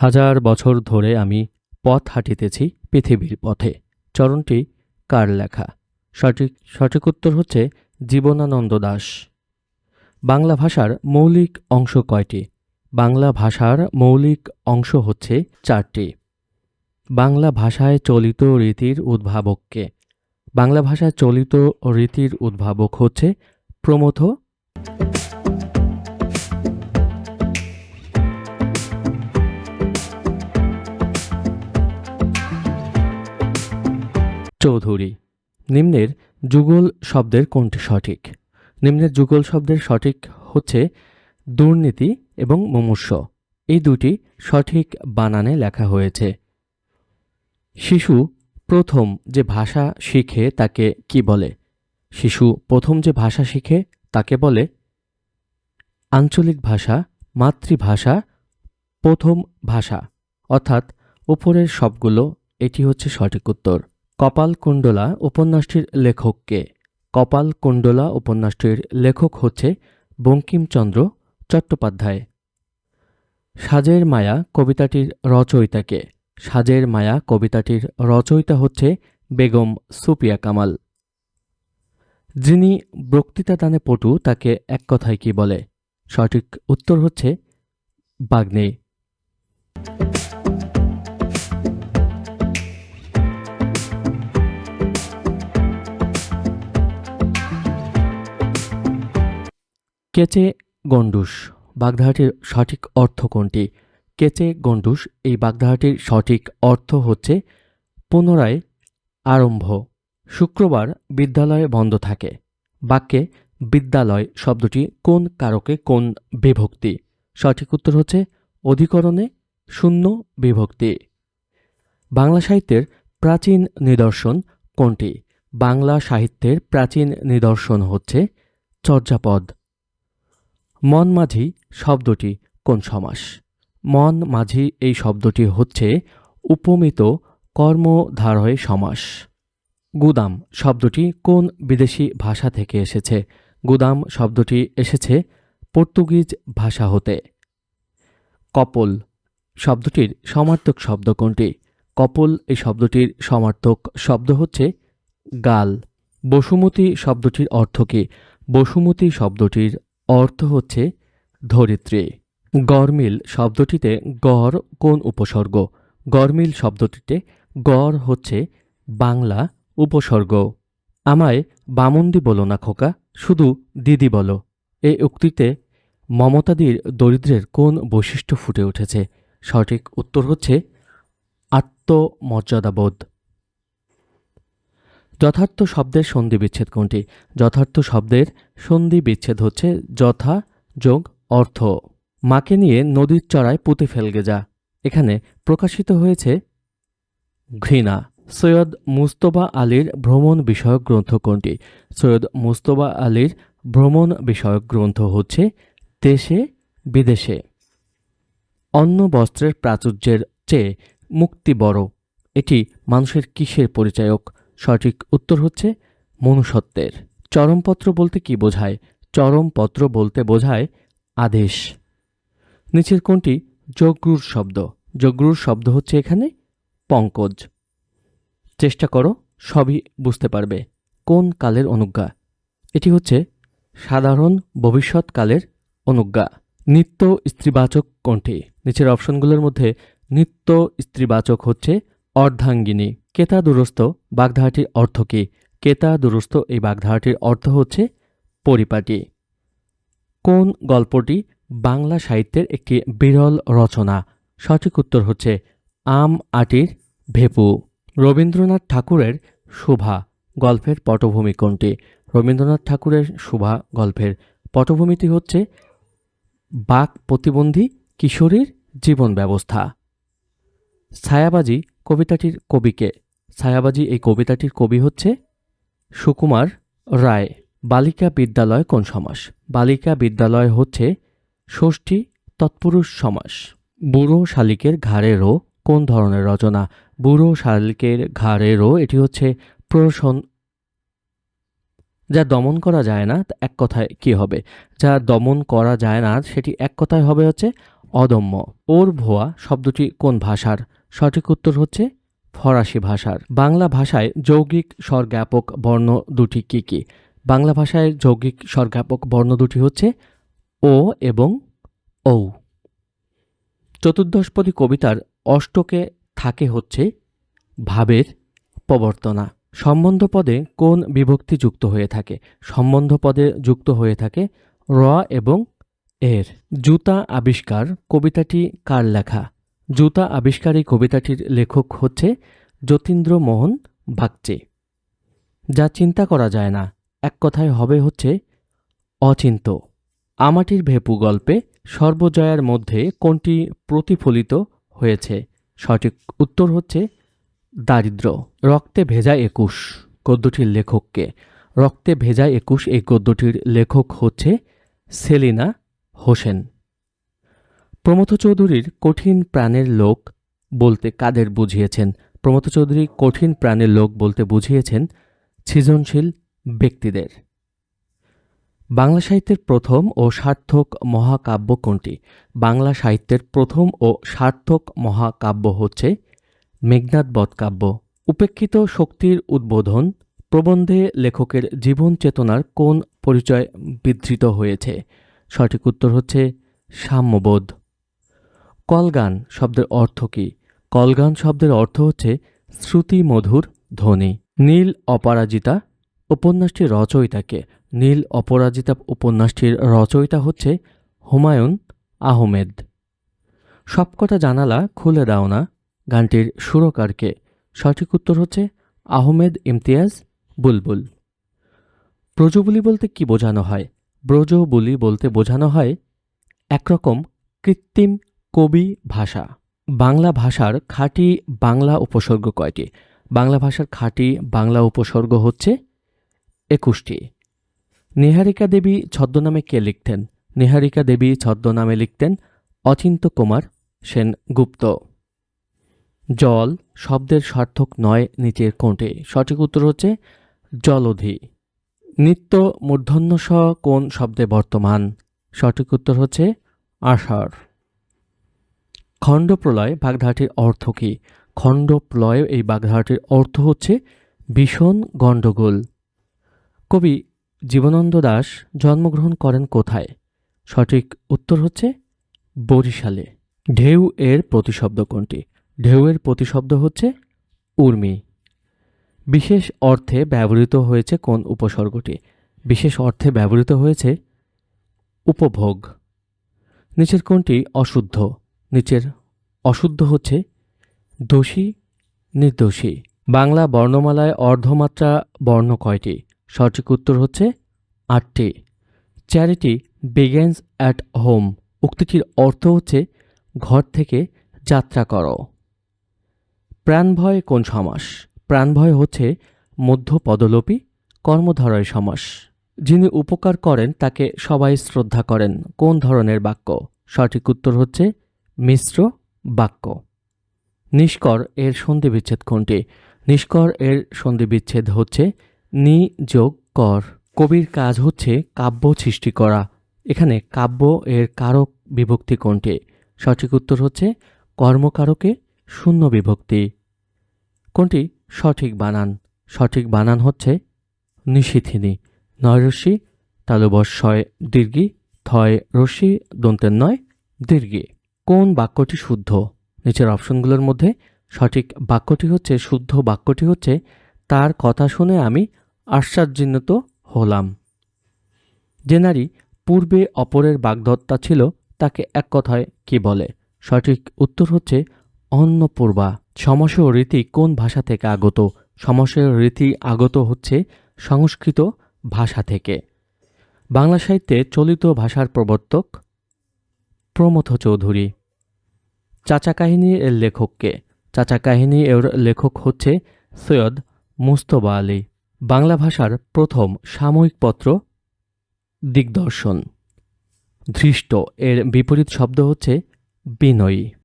হাজার বছর ধরে আমি পথ হাঁটিতেছি পৃথিবীর পথে। চরণটি কার লেখা? সঠিক সঠিক উত্তর হচ্ছে জীবনানন্দ দাস। বাংলা ভাষার মৌলিক অংশ কয়টি? বাংলা ভাষার মৌলিক অংশ হচ্ছে চারটি। বাংলা ভাষায় চলিত রীতির উদ্ভাবককে। বাংলা ভাষায় চলিত রীতির উদ্ভাবক হচ্ছে প্রমথ চৌধুরী। নিম্নের যুগল শব্দের কোনটি সঠিক? নিম্নের যুগল শব্দের সঠিক হচ্ছে দুর্নীতি এবং মুমূর্ষ। এই দুটি সঠিক বানানে লেখা হয়েছে। শিশু প্রথম যে ভাষা শিখে তাকে কি বলে? শিশু প্রথম যে ভাষা শিখে তাকে বলে আঞ্চলিক ভাষা, মাতৃভাষা, প্রথম ভাষা। অর্থাৎ উপরের সবগুলো, এটি হচ্ছে সঠিক উত্তর। কপালকুণ্ডলা উপন্যাসটির লেখককে কপালকুণ্ডলা উপন্যাসটির লেখক হচ্ছে বঙ্কিমচন্দ্র চট্টোপাধ্যায়। সাজের মায়া কবিতাটির রচয়িতাকে সাজের মায়া কবিতাটির রচয়িতা হচ্ছে বেগম সুপিয়া কামাল। যিনি বক্তৃতা দানে পটু তাকে এক কথায় কি বলে? সঠিক উত্তর হচ্ছে বাগ্নে। কেচে গন্ডুস বাগধারাটির সঠিক অর্থ কোনটি? কেচে গন্ডুস এই বাগধারাটির সঠিক অর্থ হচ্ছে পুনরায় আরম্ভ। শুক্রবার বিদ্যালয় বন্ধ থাকে। বাক্যে বিদ্যালয় শব্দটি কোন কারকে কোন বিভক্তি? সঠিক উত্তর হচ্ছে অধিকরণে শূন্য বিভক্তি। বাংলা সাহিত্যের প্রাচীন নিদর্শন কোনটি? বাংলা সাহিত্যের প্রাচীন নিদর্শন হচ্ছে চর্যাপদ। মন মাঝি শব্দটি কোন সমাস? মন মাঝি এই শব্দটি হচ্ছে উপমিত কর্মধারয় সমাস। গুদাম শব্দটি কোন বিদেশি ভাষা থেকে এসেছে? গুদাম শব্দটি এসেছে পর্তুগিজ ভাষা হতে। কপল শব্দটির সমার্থক শব্দ কোনটি? কপল এই শব্দটির সমার্থক শব্দ হচ্ছে গাল। বসুমতী শব্দটির অর্থ কী? বসুমতী শব্দটির অর্থ হচ্ছে ধরিত্রী। গরমিল শব্দটিতে গড় কোন উপসর্গ? গরমিল শব্দটিতে গড় হচ্ছে বাংলা উপসর্গ। আমায় বামন্দি বলো না খোকা, শুধু দিদি বলো। এই উক্তিতে মমতাদির দরিদ্রের কোন বৈশিষ্ট্য ফুটে উঠেছে? সঠিক উত্তর হচ্ছে আত্মমর্যাদাবোধ। যথার্থ শব্দের সন্ধি বিচ্ছেদ কোনটি? যথার্থ শব্দের সন্ধি বিচ্ছেদ হচ্ছে যথা যোগ অর্থ। মাকে নিয়ে নদীর চড়ায় পুঁতে ফেলগে যা। এখানে প্রকাশিত হয়েছে ঘৃণা। সৈয়দ মুস্তবা আলীর ভ্রমণ বিষয়ক গ্রন্থ কোনটি? সৈয়দ মুস্তবা আলীর ভ্রমণ বিষয়ক গ্রন্থ হচ্ছে দেশে বিদেশে। অন্য বস্ত্রের প্রাচুর্যের চেয়ে মুক্তি বড়। এটি মানুষের কিসের পরিচায়ক? সঠিক উত্তর হচ্ছে মনুষ্যত্বের। চরমপত্র বলতে কি বোঝায়? চরমপত্র বলতে বোঝায় আদেশ। নিচের কোনটি? যগ্রুর শব্দ। যগ্রুর শব্দ হচ্ছে এখানে পঙ্কজ। চেষ্টা করো, সবই বুঝতে পারবে। কোন কালের অনুজ্ঞা? এটি হচ্ছে সাধারণ ভবিষ্যৎকালের অনুজ্ঞা। নিত্য স্ত্রীবাচক কোনটি? নিচের অপশনগুলোর মধ্যে নিত্য স্ত্রীবাচক হচ্ছে অর্ধাঙ্গিনী। কেতা দুরস্ত বাগধারাটির অর্থ কী? কেতা দুরস্ত এই বাগধারাটির অর্থ হচ্ছে পরিপাটি। কোন গল্পটি বাংলা সাহিত্যের একটি বিরল রচনা? সঠিক উত্তর হচ্ছে আম আটির ভেপু। রবীন্দ্রনাথ ঠাকুরের শোভা গল্পের পটভূমি কোনটি? রবীন্দ্রনাথ ঠাকুরের শোভা গল্পের পটভূমিটি হচ্ছে বাক প্রতিবন্ধী কিশোরীর জীবন ব্যবস্থা। ছায়াবাজি কবিতাটির কবিকে ছায়াবাজি এই কবিতাটির কবি হচ্ছে সুকুমার রায়। বালিকা বিদ্যালয় কোন সমাস? বালিকা বিদ্যালয় হচ্ছে ষষ্ঠী তৎপুরুষ সমাস। বুড়ো শালিকের ঘাড়েরও কোন ধরনের রচনা? বুড়ো শালিকের ঘাড়েরও এটি হচ্ছে প্রশন যা দমন করা যায় না এক কথায় কি হবে? যা দমন করা যায় না, সেটি এক কথায় হবে হচ্ছে অদম্য। ওর ভুয়া শব্দটি কোন ভাষার? সঠিক উত্তর হচ্ছে ফরাসি ভাষার। বাংলা ভাষায় যৌগিক স্বরজ্ঞাপক বর্ণ দুটি কী কী? বাংলা ভাষায় যৌগিক স্বরজ্ঞাপক বর্ণ দুটি হচ্ছে ও এবং ঔ। চতুর্দশপদী কবিতার অষ্টকে থাকে হচ্ছে ভাবের প্রবর্তনা। সম্বন্ধ পদে কোন বিভক্তি যুক্ত হয়ে থাকে? সম্বন্ধ পদে যুক্ত হয়ে থাকে র এবং এর। জুতা আবিষ্কার কবিতাটি কার লেখা? জুতা আবিষ্কার কবিতাটির লেখক হচ্ছে যতীন্দ্র মোহন ভাগচে। যা চিন্তা করা যায় না। এক কথায় হবে হচ্ছে, অচিন্ত। আমাটির ভেপু গল্পে সর্বজয়ার মধ্যে কোনটি প্রতিফলিত হয়েছে? সঠিক উত্তর হচ্ছে, দারিদ্র। রক্তে ভেজা একুশ গদ্যটির লেখককে। রক্তে ভেজা একুশ এই গদ্যটির লেখক হচ্ছে সেলিনা হোসেন। প্রমথ চৌধুরীর কঠিন প্রাণের লোক বলতে কাদের বুঝিয়েছেন? প্রমথ চৌধুরী কঠিন প্রাণের লোক বলতে বুঝিয়েছেন সৃজনশীল ব্যক্তিদের। বাংলা সাহিত্যের প্রথম ও সার্থক মহাকাব্য কোনটি? বাংলা সাহিত্যের প্রথম ও সার্থক মহাকাব্য হচ্ছে মেঘনাদ বধকাব্য। উপেক্ষিত শক্তির উদ্বোধন প্রবন্ধে লেখকের জীবন চেতনার কোন পরিচয় বিধৃত হয়েছে? সঠিক উত্তর হচ্ছে সাম্যবোধ। কলগান শব্দের অর্থ কী? কলগান শব্দের অর্থ হচ্ছে শ্রুতি মধুর ধ্বনি। নীল অপরাজিতা উপন্যাসটির রচয়িতাকে। নীল অপরাজিতা উপন্যাসটির রচয়িতা হচ্ছে হুমায়ুন আহমেদ। সবকটা জানালা খুলে দাও না, গানটির সুরকারকে। সঠিক উত্তর হচ্ছে আহমেদ ইমতিয়াজ বুলবুল। ব্রজবুলি বলতে কি বোঝানো হয়? ব্রজবুলি বলতে বোঝানো হয় একরকম কৃত্রিম কবি, ভাষা। বাংলা ভাষার খাঁটি বাংলা উপসর্গ কয়টি? বাংলা ভাষার খাঁটি বাংলা উপসর্গ হচ্ছে একুশটি। নিহারিকা দেবী ছদ্মনামে কে লিখতেন? নিহারিকা দেবী ছদ্মনামে লিখতেন অচিন্ত কুমার সেনগুপ্ত। জল শব্দের সার্থক নয় নিচের কোণটে। সঠিক উত্তর হচ্ছে জলধি। নিত্য মূর্ধন্য কোন শব্দে বর্তমান? সঠিক উত্তর হচ্ছে আষাঢ়। খণ্ডপ্রলয় বাগধারাটির অর্থ কী? খণ্ডপ্রলয়, এই বাগধারাটির অর্থ হচ্ছে ভীষণ গণ্ডগোল। কবি জীবনানন্দ দাস জন্মগ্রহণ করেন কোথায়? সঠিক উত্তর হচ্ছে বরিশালে। ঢেউ এর প্রতিশব্দ কোনটি? ঢেউয়ের প্রতিশব্দ হচ্ছে উর্মি। বিশেষ অর্থে ব্যবহৃত হয়েছে কোন উপসর্গটি? বিশেষ অর্থে ব্যবহৃত হয়েছে উপভোগ। নিচের কোনটি? অশুদ্ধ। নিচের অশুদ্ধ হচ্ছে দোষী নির্দোষী। বাংলা বর্ণমালায় অর্ধমাত্রা বর্ণ কয়টি? সঠিক উত্তর হচ্ছে আটটি। চ্যারিটি বিগেন্স অ্যাট হোম উক্তিটির অর্থ হচ্ছে ঘর থেকে যাত্রা করো। প্রাণভয় কোন সমাস? প্রাণভয় হচ্ছে মধ্য পদলোপী কর্মধারয় সমাস। যিনি উপকার করেন তাকে সবাই শ্রদ্ধা করেন। কোন ধরনের বাক্য? সঠিক উত্তর হচ্ছে মিশ্র বাক্য। নিষ্কর এর সন্ধিবিচ্ছেদ কোনটি? নিষ্কর এর সন্ধিবিচ্ছেদ হচ্ছে নি যোগ কর। কবির কাজ হচ্ছে কাব্য সৃষ্টি করা। এখানে কাব্য এর কারক বিভক্তি কোনটি? সঠিক উত্তর হচ্ছে কর্মকারকে শূন্য বিভক্তি। কোনটি? সঠিক বানান। সঠিক বানান হচ্ছে নিশিথিনী নয় রশ্মি তালুবস্বয় দীর্ঘি, থয় রশ্মি দন্তের নয় দীর্ঘি। কোন বাক্যটি শুদ্ধ? নিচের অপশনগুলোর মধ্যে সঠিক বাক্যটি হচ্ছে, শুদ্ধ বাক্যটি হচ্ছে, তার কথা শুনে আমি আশ্চর্যান্বিত হলাম। যে নারী পূর্বে অপরের বাগদত্তা ছিল, তাকে এক কথায় কি বলে? সঠিক উত্তর হচ্ছে, অন্নপূর্বা। সমস্যা রীতি কোন ভাষা থেকে আগত? সমস্যা রীতি আগত হচ্ছে সংস্কৃত ভাষা থেকে। বাংলা সাহিত্যে চলিত ভাষার প্রবর্তক প্রমথ চৌধুরী। চাচা কাহিনী এর লেখককে। চাচা কাহিনী এর লেখক হচ্ছে সৈয়দ মুস্তবা আলী। বাংলা ভাষার প্রথম সাময়িক পত্র দিগদর্শন। ধৃষ্ট। এর বিপরীত শব্দ হচ্ছে বিনয়ী।